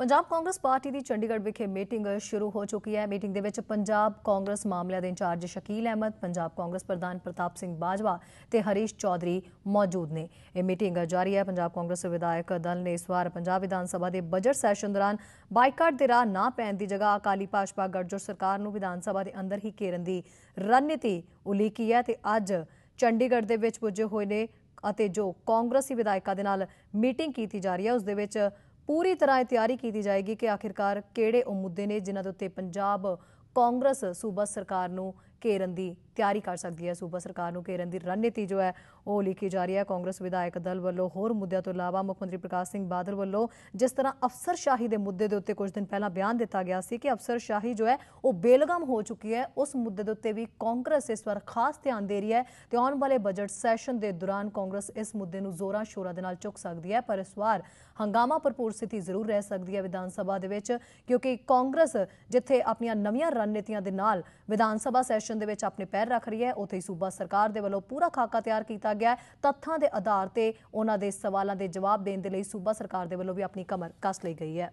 Punjab Congress party ਦੀ ਚੰਡੀਗੜ੍ਹ ਵਿਖੇ meeting ਸ਼ੁਰੂ ਹੋ ਚੁੱਕੀ ਹੈ। ਮੀਟਿੰਗ ਦੇ ਵਿੱਚ ਪੰਜਾਬ ਕਾਂਗਰਸ ਮਾਮਲਿਆਂ ਦੇ ਇੰਚਾਰਜ ਸ਼ਕੀਲ ਅਹਿਮਦ, ਪੰਜਾਬ ਕਾਂਗਰਸ ਪ੍ਰਧਾਨ ਪ੍ਰਤਾਪ ਸਿੰਘ ਬਾਜਵਾ ਤੇ ਹਰੀਸ਼ ਚੌਧਰੀ ਮੌਜੂਦ ਨੇ। ਇਹ ਮੀਟਿੰਗ ਜਾਰੀ ਹੈ। ਪੰਜਾਬ ਕਾਂਗਰਸ ਵਿਧਾਇਕ ਦਲ ਨੇ ਇਸ ਵਾਰ ਪੰਜਾਬ ਵਿਧਾਨ ਸਭਾ ਦੇ ਬਜਟ ਸੈਸ਼ਨ ਦੌਰਾਨ ਬਾਈਕਾਟ ਦੇ ਰਾਹ ਨਾ ਪੈਣ ਦੀ ਜਗ੍ਹਾ ਅਕਾਲੀ ਭਾਜਪਾ ਗੱਠਜੋੜ ਸਰਕਾਰ ਨੂੰ ਵਿਧਾਨ ਸਭਾ ਦੇ ਅੰਦਰ ਹੀ ਘੇਰਨ ਦੀ ਰਣਨੀਤੀ ਉਲੀਕੀ ਹੈ ਤੇ ਅੱਜ ਚੰਡੀਗੜ੍ਹ ਦੇ ਵਿੱਚ ਪੁੱਜੇ ਹੋਏ ਨੇ ਅਤੇ ਜੋ ਕਾਂਗਰਸੀ ਵਿਧਾਇਕਾਂ ਦੇ ਨਾਲ ਮੀਟਿੰਗ ਕੀਤੀ ਜਾ ਰਹੀ ਹੈ, ਉਸ ਦੇ ਵਿੱਚ ਪੂਰੀ ਤਰ੍ਹਾਂ ਇਹ ਤਿਆਰੀ ਕੀਤੀ ਜਾਏਗੀ ਕਿ ਆਖਿਰਕਾਰ ਕਿਹੜੇ ਉਹ ਮੁੱਦੇ ਨੇ ਜਿਨ੍ਹਾਂ ਦੇ ਉੱਤੇ ਪੰਜਾਬ ਕਾਂਗਰਸ ਸੂਬਾ ਸਰਕਾਰ ਨੂੰ ਘੇਰਨ ਦੀ ਤਿਆਰੀ ਕਰ ਸਕਦੀ ਹੈ। ਸੂਬਾ ਸਰਕਾਰ ਨੂੰ ਘੇਰਨ ਦੀ ਰਣਨੀਤੀ ਜੋ ਹੈ, ਉਹ ਲਿਖੀ ਜਾ ਰਹੀ ਹੈ। ਕਾਂਗਰਸ ਵਿਧਾਇਕ ਦਲ ਵੱਲੋਂ ਹੋਰ ਮੁੱਦਿਆਂ ਤੋਂ ਇਲਾਵਾ ਮੁੱਖ ਮੰਤਰੀ ਪ੍ਰਕਾਸ਼ ਸਿੰਘ ਬਾਦਲ ਵੱਲੋਂ ਜਿਸ ਤਰ੍ਹਾਂ ਅਫਸਰਸ਼ਾਹੀ ਦੇ ਮੁੱਦੇ ਦੇ ਉੱਤੇ ਕੁਝ ਦਿਨ ਪਹਿਲਾਂ ਬਿਆਨ ਦਿੱਤਾ ਗਿਆ ਸੀ ਕਿ ਅਫਸਰਸ਼ਾਹੀ ਜੋ ਹੈ, ਉਹ ਬੇਲਗਮ ਹੋ ਚੁੱਕੀ ਹੈ। ਉਸ ਮੁੱਦੇ ਦੇ ਉੱਤੇ ਵੀ ਕਾਂਗਰਸ ਇਸ ਵਾਰ ਖਾਸ ਧਿਆਨ ਦੇ ਰਹੀ ਹੈ ਤੇ ਆਉਣ ਵਾਲੇ ਬਜਟ ਸੈਸ਼ਨ ਦੇ ਦੌਰਾਨ ਕਾਂਗਰਸ ਇਸ ਮੁੱਦੇ ਨੂੰ ਜ਼ੋਰਾਂ ਸ਼ੋਰਾਂ ਦੇ ਨਾਲ ਚੁੱਕ ਸਕਦੀ ਹੈ। ਪਰ ਇਸ ਵਾਰ ਹੰਗਾਮਾ ਭਰਪੂਰ ਸਥਿਤੀ ਜ਼ਰੂਰ ਰਹਿ ਸਕਦੀ ਹੈ ਵਿਧਾਨ ਸਭਾ ਦੇ ਵਿੱਚ, ਕਿਉਂਕਿ ਕਾਂਗਰਸ ਜਿੱਥੇ ਆਪਣੀਆਂ ਨਵੀਆਂ ਰਣਨੀਤੀਆਂ ਦੇ ਨਾਲ ਵਿਧਾਨ ਸਭਾ ਸੈਸ਼ਨ ਦੇ ਵਿੱਚ ਆਪਣੇ ਪੈਰ ਰੱਖ ਰਹੀ ਹੈ। ਉੱਥੇ ਹੀ ਸੂਬਾ ਸਰਕਾਰ ਦੇ ਵੱਲੋਂ ਪੂਰਾ ਖਾਕਾ ਤਿਆਰ ਕੀਤਾ ਗਿਆ ਹੈ। ਤੱਥਾਂ ਦੇ ਆਧਾਰ ਤੇ ਉਹਨਾਂ ਦੇ ਸਵਾਲਾਂ ਦੇ ਜਵਾਬ ਦੇਣ ਦੇ ਲਈ ਸੂਬਾ ਸਰਕਾਰ ਦੇ ਵੱਲੋਂ ਵੀ ਆਪਣੀ ਕਮਰ ਕੱਸ ਲਈ ਗਈ ਹੈ।